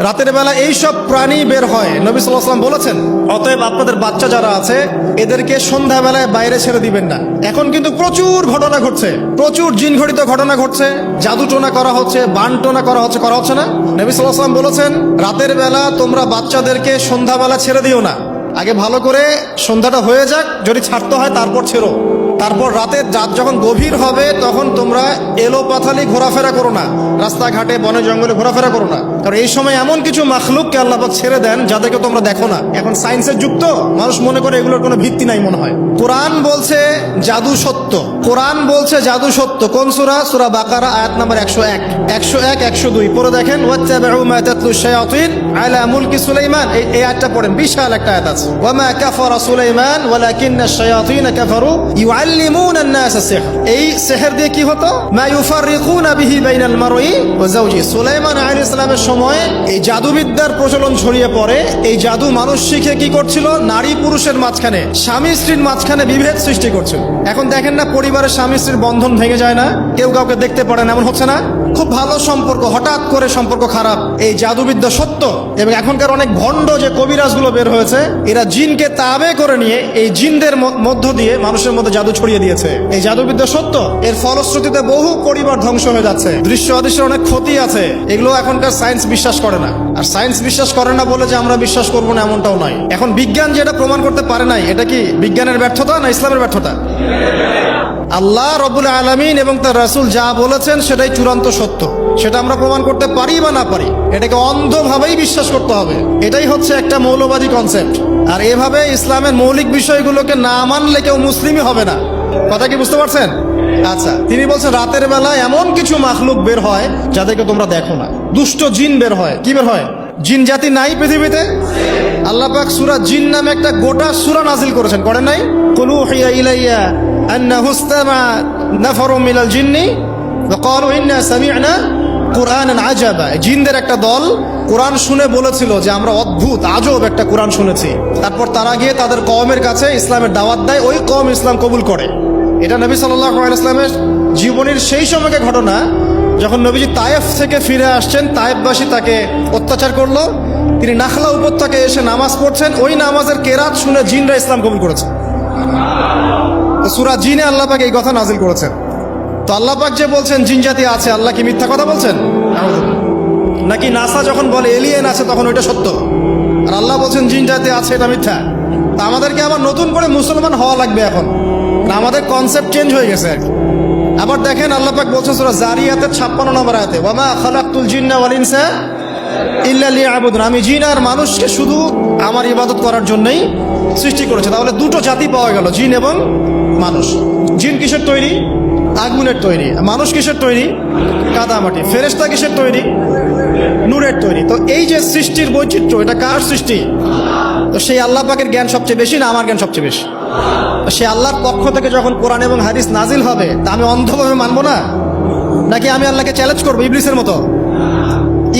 রাতের বেলা এই সব প্রাণী বের হয়। নবী সাল্লাম বলেছেন, অতএব আপনাদের বাচ্চা যারা আছে, এদেরকে সন্ধ্যাবেলায় বাইরে ছেড়ে দিবেন না। এখন কিন্তু প্রচুর ঘটনা ঘটছে। প্রচুর জিন ঘটিত ঘটনা ঘটছে। জাদু টোনা করা হচ্ছে বান টোনা করা হচ্ছে করা হচ্ছে না। নবী সাল্লাম বলেছেন, রাতের বেলা তোমরা বাচ্চাদেরকে সন্ধ্যাবেলা ছেড়ে দিও না। আগে ভালো করে সন্ধ্যাটা হয়ে যাক, যদি ছাড়তে হয় তারপর ছেড়ো। তারপর রাতের রাত যখন গভীর হবে, তখন তোমরা এলো পাথালি ঘোরাফেরা করো না। রাস্তাঘাটে, বনে জঙ্গলে ঘোরাফেরা করো না। কারণ এই সময় এমন কিছু মাখলুককে আল্লাপাক ছেড়ে দেন যাদেরকে তোমরা দেখো না। এখন সায়েন্সের যুক্ত মানুষ মনে করে এগুলোর কোনো ভিত্তি নাই মনে হয়। কোরআন বলছে জাদু সত্য। কোরআন বলছে জাদু সত্য। কোন সুরা? সুরা বাকারা, আয়াত নাম্বার একশো এক। একশো এক, একশো দুই। পরে দেখেন সালামের সময় এই জাদুবিদ্যার প্রচলন ছড়িয়ে পড়ে। এই জাদু মানুষ শিখে কি করছিল? নারী পুরুষের মাঝখানে, স্বামী স্ত্রীর মাঝখানে বিভেদ সৃষ্টি করছিল। এখন দেখেন না, পরিবারের স্বামী স্ত্রীর বন্ধন ভেঙে যায় না? কেউ কাউকে দেখতে পারে না, এমন হচ্ছে না? খুব ভালো সম্পর্ক, হঠাৎ করে সম্পর্ক খারাপ। এই জাদুবিদ্যা সত্য এবং এখনকার অনেক ভণ্ড যে কবিরাজগুলো বের হয়েছে, এরা জিনকে তাবে করে নিয়ে এই জিনদের মধ্য দিয়ে মানুষের মধ্যে জাদু ছড়িয়ে দিয়েছে। এই জাদুবিদ্যা সত্য, এর ফলশ্রুতিতে বহু পরিবার ধ্বংস হয়ে যাচ্ছে। দৃশ্য অদৃশ্যের অনেক ক্ষতি আছে। এগুলো এখনকার সায়েন্স বিশ্বাস করে না। আর সায়েন্স বিশ্বাস করে না বলে যে আমরা বিশ্বাস করব না এমনটাও নয়। এখন বিজ্ঞান যেটা প্রমাণ করতে পারে নাই, এটা কি বিজ্ঞানের ব্যর্থতা না ইসলামের ব্যর্থতা? আল্লাহ রবুল আলমিন এবং তার রাসূল যা বলেছেন সেটাই চূড়ান্ত সত্য। সেটা আমরা প্রমাণ করতে পারি বা না পারি, এটাকে অন্ধভাবেই বিশ্বাস করতে হবে। এটাই হচ্ছে একটা মৌলবাদী কনসেপ্ট আর এভাবে ইসলামের মৌলিক বিষয়গুলোকে না মানলে কেউ মুসলিমই হবে না। কথা কি বুঝতে পারছেন? আচ্ছা তিনি বলছেন রাতের বেলা এমন কিছু মাখলুক বের হয় যাদেরকে তোমরা দেখো না দুষ্ট জিন বের হয় কি বের হয় জিন জাতি নাই পৃথিবীতে আল্লাহ পাক সূরা জিন নামে একটা গোটা সূরা নাজিল করেছেন করেন নাই কুলু হিয়া ইলাইয়া আন্নাহু ইসতামা নাফারু মিনাল জিন্নি وقالوا إنا سمعنا কোরআন আজাবা জিনদের একটা দল কোরআন শুনে বলেছিল যে আমরা অদ্ভুত আজব একটা কোরআন শুনেছি তারপর তারা গিয়ে তাদের কওমের কাছে ইসলামের দাওয়াত দেয় ওই কম ইসলাম কবুল করে এটা নবী সাল্লাহ ইসলামের জীবনের সেই সময়কে ঘটনা, যখন নবীজি তায়েফ থেকে ফিরে আসছেন, তায়েফবাসী তাকে অত্যাচার করল, তিনি নাখলা উপত্যকায় এসে নামাজ পড়ছেন, ওই নামাজের কেরাত শুনে জিনরা ইসলাম কবুল করেছে। সুরা জিনে আল্লাহ পাক এই কথা নাজিল করেছেন। তো আল্লাহ পাক যে বলছেন, জিন জাতি আছে, আল্লাহ কি মিথ্যা কথা বলছেন? নাকি নাসা যখন বলে এলিয়েন আছে, তখন ওইটা সত্য? আর আল্লাহ বলছেন, জিন জাতি আছে, এটা মিথ্যা। তা আমাদেরকে আবার নতুন করে মুসলমান হওয়া লাগবে এখন। আমাদের কনসেপ্ট চেঞ্জ হয়ে গেছে। আবার দেখেন আল্লাহ পাক বলছেন সুরা জারিয়াতের ছাপ্পান্ন নম্বর আয়াতে, ওয়ামা খালাকুল জিন্না ইনসা ইল্লা লিয়াবুদুন। আমি জিন আর মানুষকে শুধু আমার ইবাদত করার জন্যই সৃষ্টি করেছে। তাহলে দুটো জাতি পাওয়া গেল, জিন এবং মানুষ। জিন কিসের তৈরি? আগুনের তৈরি। মানুষ কিসের তৈরি? কাদামাটি। ফেরেশতা কিসের তৈরি? নূরের তৈরি। তো এই যে সৃষ্টির বৈচিত্র্য, এটা কার সৃষ্টি? তো সেই আল্লাহ পাকের জ্ঞান সবচেয়ে বেশি না আমার জ্ঞান সবচেয়ে বেশি? সে আল্লাহর পক্ষ থেকে যখন কোরআন এবং হাদিস নাজিল হবে, তা আমি অন্ধভাবে মানবো না? নাকি আমি আল্লাহকে চ্যালেঞ্জ করব ইবলিসের মতো?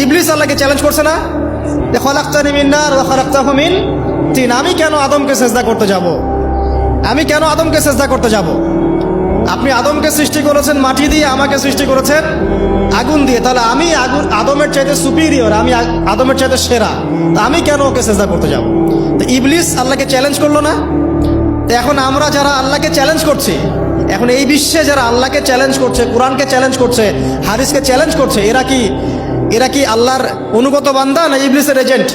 ইবলিস আল্লাহকে চ্যালেঞ্জ করছে না? মিন তিন। আমি কেন আদমকে সেজদা করতে যাব? আমি কেন আদমকে সেজদা করতে যাব? আপনি আদমকে সৃষ্টি করেছেন মাটি দিয়ে, আমাকে সৃষ্টি করেছেন আগুন দিয়ে। তাহলে আমি আগুন আদমের চাইতে সুপিরিয়র আমি আদমের চাইতে সেরা। তা আমি কেন ওকে সেজদা করতে যাব? তো ইবলিস আল্লাহকে চ্যালেঞ্জ করল না? এখন আমরা যারা আল্লাহকে চ্যালেঞ্জ করছি, এখন এই বিশ্বে যারা আল্লাহকে চ্যালেঞ্জ করছে, কোরআনকে চ্যালেঞ্জ করছে, হাদিসকে চ্যালেঞ্জ করছে, এরা কি এরা কি আল্লাহর অনুগত বান্দা না ইবলিসের এজেন্ট